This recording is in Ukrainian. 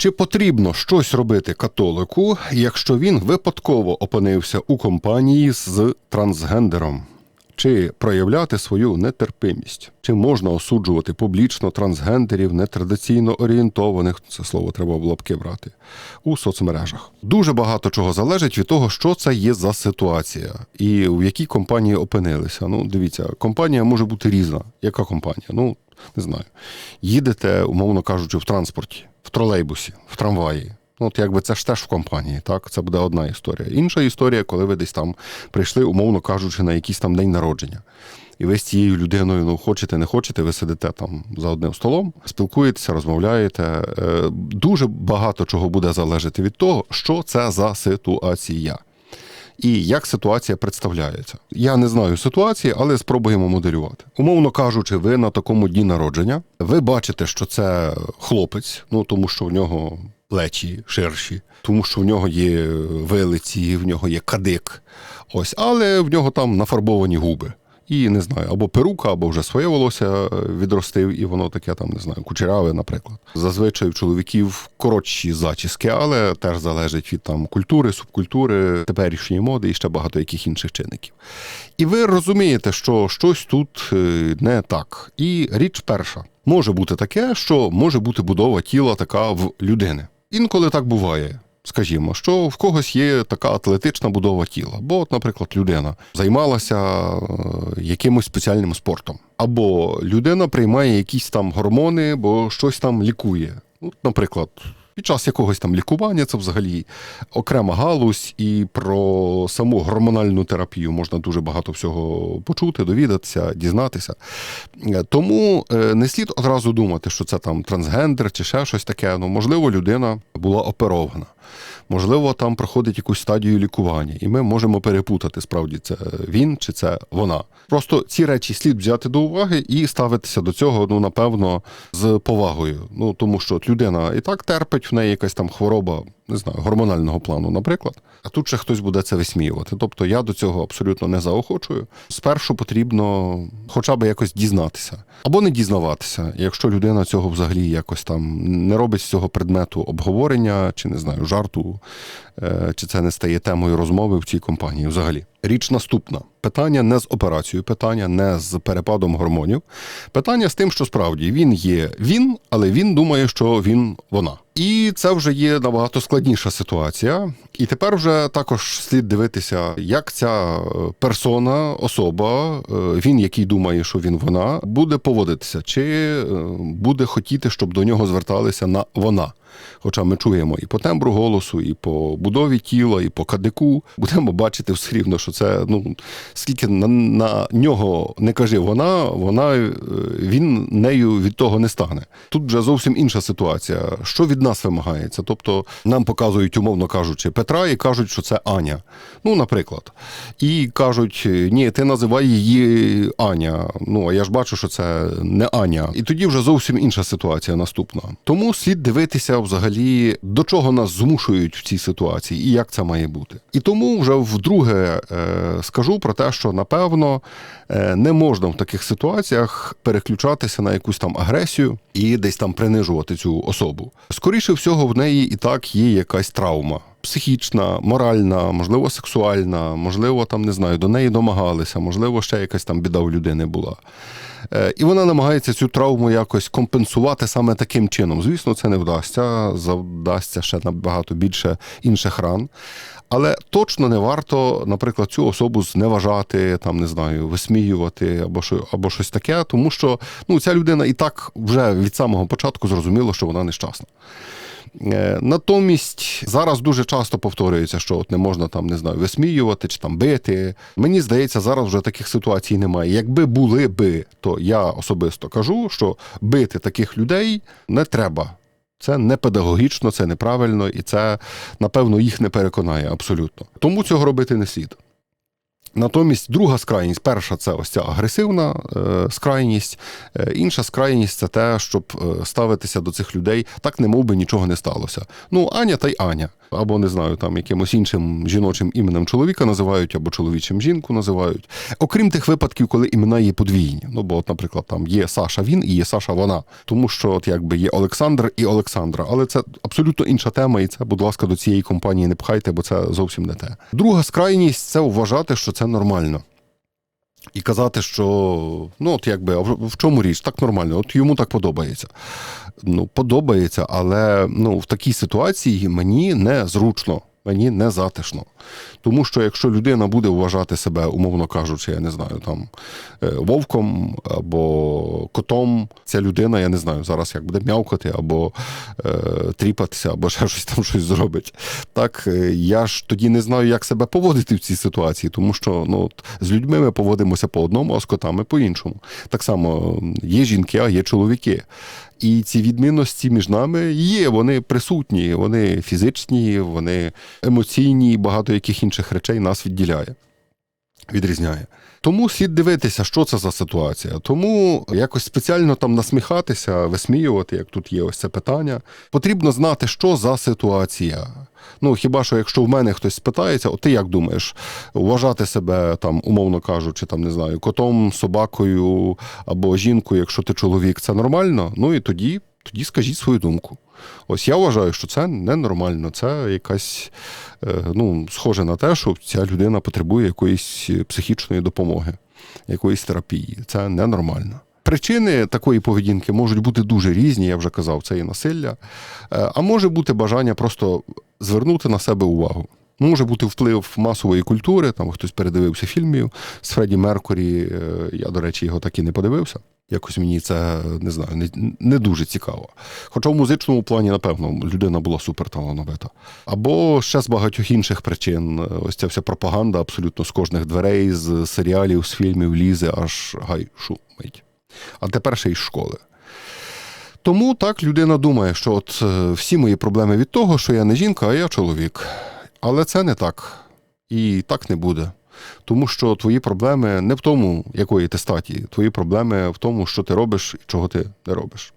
Чи потрібно щось робити католику, якщо він випадково опинився у компанії з трансгендером? Чи проявляти свою нетерпимість? Чи можна осуджувати публічно трансгендерів, нетрадиційно орієнтованих, це слово треба в лапки брати, у соцмережах? Дуже багато чого залежить від того, що це є за ситуація і в якій компанії опинилися. Ну, дивіться, компанія може бути різна. Яка компанія? Ну, не знаю. Їдете, умовно кажучи, в транспорті, в тролейбусі, в трамваї. Ну, от якби це ж теж в компанії, так? Це буде одна історія. Інша історія, коли ви десь там прийшли, умовно кажучи, на якийсь там день народження. І ви з цією людиною, ну хочете, не хочете, ви сидите там за одним столом, спілкуєтеся, розмовляєте. Е, Дуже багато чого буде залежати від того, що це за ситуація. І як ситуація представляється. Я не знаю ситуації, але спробуємо моделювати. Умовно кажучи, ви на такому дні народження, ви бачите, що це хлопець, ну тому що в нього плечі ширші, тому що в нього є вилиці, в нього є кадик. Ось, але в нього там нафарбовані губи. І не знаю, або перука, або вже своє волосся відростив, і воно таке там не знаю, кучеряве, наприклад. Зазвичай у чоловіків коротші зачіски, але теж залежить від там культури, субкультури, теперішньої моди і ще багато яких інших чинників. І ви розумієте, що щось тут е, не так. І річ перша може бути таке, що може бути будова тіла така в людини. Інколи так буває. Скажімо, що в когось є така атлетична будова тіла, бо, от, наприклад, людина займалася е, якимось спеціальним спортом, або людина приймає якісь там гормони, бо щось там лікує. Наприклад, під час якогось там лікування це взагалі окрема галузь, і про саму гормональну терапію можна дуже багато всього почути, довідатися, дізнатися. Е, Тому е, не слід одразу думати, що це там трансгендер чи ще щось таке. Ну, можливо, людина була оперована. Можливо, там проходить якусь стадію лікування, і ми можемо перепутати, справді це він чи це вона. Просто ці речі слід взяти до уваги і ставитися до цього, ну напевно, з повагою. Ну тому що людина і так терпить в неї якась там хвороба, не знаю, гормонального плану, наприклад. А тут ще хтось буде це висміювати. Тобто я до цього абсолютно не заохочую. Спершу потрібно хоча б якось дізнатися або не дізнаватися, якщо людина цього взагалі якось там не робить з цього предмету обговорення, чи не знаю, жарту, е, чи це не стає темою розмови в цій компанії. Взагалі, річ наступна: питання не з операцією, питання не з перепадом гормонів, питання з тим, що справді він є він, але він думає, що він вона. І це вже є набагато складніша ситуація. І тепер вже також слід дивитися, як ця е, персона, особа, е, він, який думає, що він вона, буде поводитися, чи е, буде хотіти, щоб до нього зверталися на вона. Хоча ми чуємо і по тембру голосу, і по будові тіла, і по кадику. Будемо бачити все рівно, що це ну скільки на, на нього не каже вона, вона він нею від того не стане. Тут вже зовсім інша ситуація. Що від нас вимагається? Тобто нам показують, умовно кажучи, Петра і кажуть, що це Аня. Ну, наприклад. І кажуть, ні, ти називай її Аня. Ну а я ж бачу, що це не Аня. І тоді вже зовсім інша ситуація наступна. Тому слід дивитися взагалі, до чого нас змушують в цій ситуації і як це має бути. І тому вже вдруге е, скажу про те, що напевно е, не можна в таких ситуаціях переключатися на якусь там агресію і десь там принижувати цю особу. Скоріше всього, в неї і так є якась травма. Психічна, моральна, можливо, сексуальна, можливо, там не знаю, до неї домагалися, можливо, ще якась там біда у людини була. Е, І вона намагається цю травму якось компенсувати саме таким чином. Звісно, це не вдасться, завдасться ще набагато більше інших ран. Але точно не варто, наприклад, цю особу зневажати, там не знаю, висміювати або що, або щось таке, тому що ну, ця людина і так вже від самого початку зрозуміла, що вона нещасна. Е, Натомість зараз дуже часто повторюється, що от не можна там не знаю висміювати чи там бити. Мені здається, зараз вже таких ситуацій немає. Якби були би, то я особисто кажу, що бити таких людей не треба. Це не педагогічно, це неправильно, і це, напевно, їх не переконає абсолютно. Тому цього робити не слід. Натомість друга скрайність, перша це ось ця агресивна е, скрайність, е, інша скрайність це те, щоб е, ставитися до цих людей так, не би нічого не сталося. Ну, Аня та й Аня. Або не знаю, там якимось іншим жіночим іменем чоловіка називають, або чоловічим жінку називають. Окрім тих випадків, коли імена є подвійні. Ну, бо, от, наприклад, там є Саша він і є Саша вона. Тому що от якби є Олександр і Олександра. Але це абсолютно інша тема, і це, будь ласка, до цієї компанії не пхайте, бо це зовсім не те. Друга скрайність це вважати, що це нормально. І казати, що ну от якби в чому річ, так нормально, от йому так подобається. Ну, подобається, але ну, в такій ситуації мені незручно, мені не затишно. Тому що якщо людина буде вважати себе, умовно кажучи, я не знаю, там е, вовком або котом, ця людина, я не знаю, зараз як буде м'явкати, або е, тріпатися, або ще щось там щось зробить. Так е, я ж тоді не знаю, як себе поводити в цій ситуації, тому що ну, з людьми ми поводимося по одному, а з котами по-іншому. Так само є жінки, а є чоловіки. І ці відмінності між нами є, вони присутні, вони фізичні, вони емоційні, і багато яких інших речей нас відділяє, відрізняє. Тому слід дивитися, що це за ситуація. Тому якось спеціально там насміхатися, висміювати, як тут є ось це питання. Потрібно знати, що за ситуація. Ну, хіба що якщо в мене хтось спитається, от ти як думаєш, вважати себе там, умовно кажучи, там не знаю, котом, собакою або жінкою, якщо ти чоловік, це нормально? Ну і тоді, тоді скажіть свою думку. Ось я вважаю, що це ненормально. Це якась е, ну, схоже на те, що ця людина потребує якоїсь психічної допомоги, якоїсь терапії. Це ненормально. Причини такої поведінки можуть бути дуже різні, я вже казав, це і насилля, Е, а може бути бажання просто звернути на себе увагу. Може бути вплив масової культури, там хтось передивився фільмів з Фредді Меркурі. е, Я, до речі, його так і не подивився. Якось мені це не знаю, не, не дуже цікаво. Хоча в музичному плані, напевно, людина була суперталановита. Або ще з багатьох інших причин. Ось ця вся пропаганда абсолютно з кожних дверей, з серіалів, з фільмів лізе, аж гай шумить. А тепер ще й з школи. Тому так людина думає, що от е, всі мої проблеми від того, що я не жінка, а я чоловік. Але це не так. І так не буде. Тому що твої проблеми не в тому, якої ти статі, твої проблеми в тому, що ти робиш і чого ти не робиш.